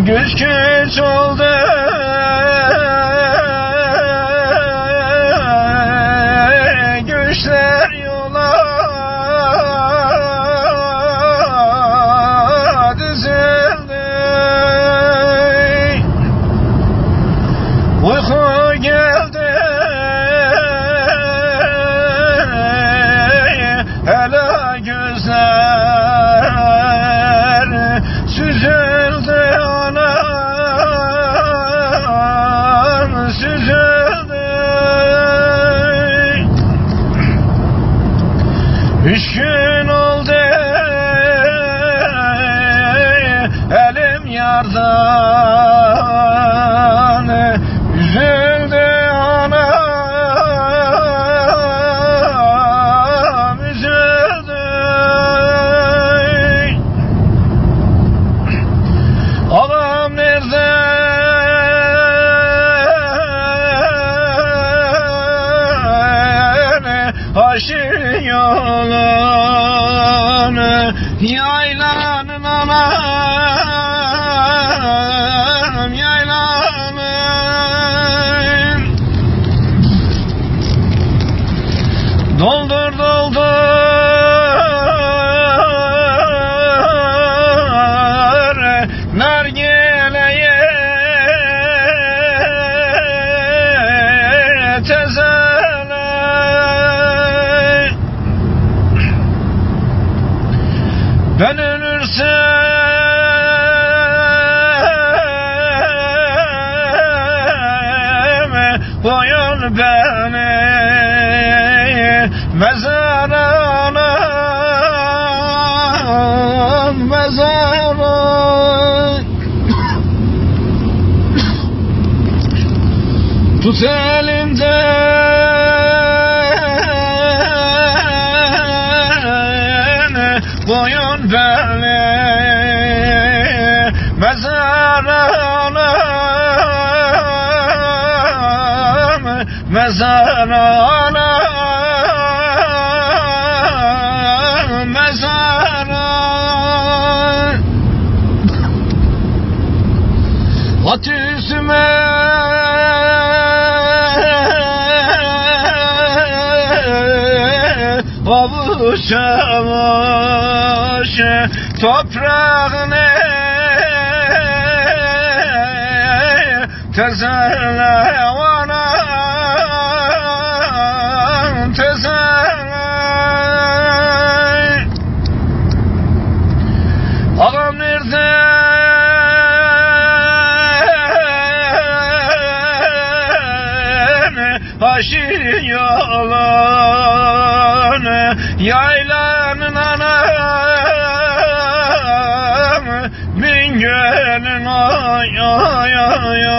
Güç güç oldu. Güçler yola. Düzüldü Uyku geldi. Hele gözler süzüldü anam süzüldü Üç gün oldu. Elim yardan Aşır yolunu Yaylanın anam Yaylanın. Doldur doldur nargileye tezele ben ölürsem koyun beni mezarına. Mezara Tut elinden koyun beni mezarına mezarana avuç toprağını tezele vana tezele Ağam nerede? Haşir yolunu Yaylanın anam Bin gönlün ay ay ay ay